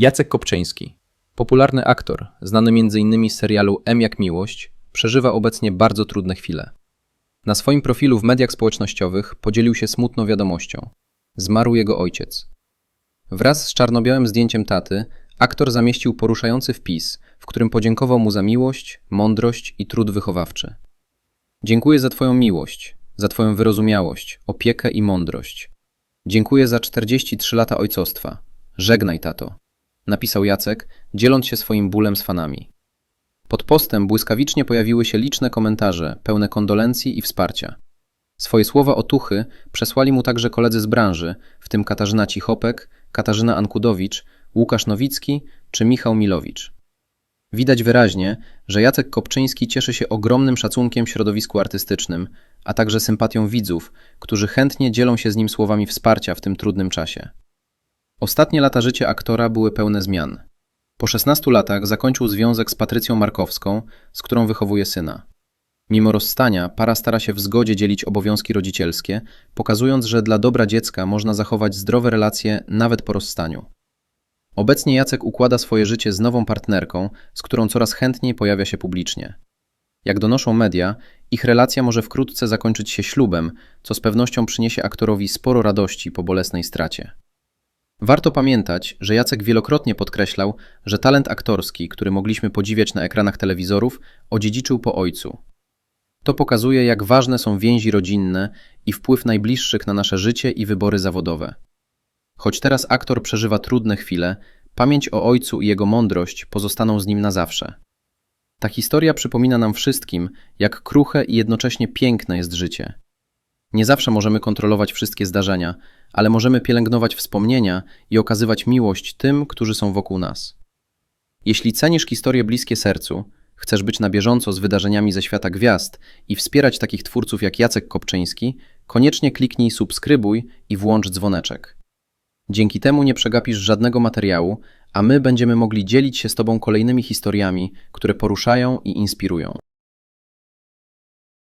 Jacek Kopczyński, popularny aktor, znany m.in. z serialu M jak miłość, przeżywa obecnie bardzo trudne chwile. Na swoim profilu w mediach społecznościowych podzielił się smutną wiadomością. Zmarł jego ojciec. Wraz z czarno-białym zdjęciem taty, aktor zamieścił poruszający wpis, w którym podziękował mu za miłość, mądrość i trud wychowawczy. Dziękuję za Twoją miłość, za Twoją wyrozumiałość, opiekę i mądrość. Dziękuję za 43 lata ojcostwa. Żegnaj, tato. Napisał Jacek, dzieląc się swoim bólem z fanami. Pod postem błyskawicznie pojawiły się liczne komentarze, pełne kondolencji i wsparcia. Swoje słowa otuchy przesłali mu także koledzy z branży, w tym Katarzyna Cichopek, Katarzyna Ankudowicz, Łukasz Nowicki czy Michał Milowicz. Widać wyraźnie, że Jacek Kopczyński cieszy się ogromnym szacunkiem w środowisku artystycznym, a także sympatią widzów, którzy chętnie dzielą się z nim słowami wsparcia w tym trudnym czasie. Ostatnie lata życia aktora były pełne zmian. Po 16 latach zakończył związek z Patrycją Markowską, z którą wychowuje syna. Mimo rozstania, para stara się w zgodzie dzielić obowiązki rodzicielskie, pokazując, że dla dobra dziecka można zachować zdrowe relacje nawet po rozstaniu. Obecnie Jacek układa swoje życie z nową partnerką, z którą coraz chętniej pojawia się publicznie. Jak donoszą media, ich relacja może wkrótce zakończyć się ślubem, co z pewnością przyniesie aktorowi sporo radości po bolesnej stracie. Warto pamiętać, że Jacek wielokrotnie podkreślał, że talent aktorski, który mogliśmy podziwiać na ekranach telewizorów, odziedziczył po ojcu. To pokazuje, jak ważne są więzi rodzinne i wpływ najbliższych na nasze życie i wybory zawodowe. Choć teraz aktor przeżywa trudne chwile, pamięć o ojcu i jego mądrość pozostaną z nim na zawsze. Ta historia przypomina nam wszystkim, jak kruche i jednocześnie piękne jest życie. Nie zawsze możemy kontrolować wszystkie zdarzenia, ale możemy pielęgnować wspomnienia i okazywać miłość tym, którzy są wokół nas. Jeśli cenisz historie bliskie sercu, chcesz być na bieżąco z wydarzeniami ze świata gwiazd i wspierać takich twórców jak Jacek Kopczyński, koniecznie kliknij subskrybuj i włącz dzwoneczek. Dzięki temu nie przegapisz żadnego materiału, a my będziemy mogli dzielić się z Tobą kolejnymi historiami, które poruszają i inspirują.